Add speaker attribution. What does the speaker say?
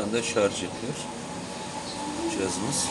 Speaker 1: anda şarj yapıyor cihazımız.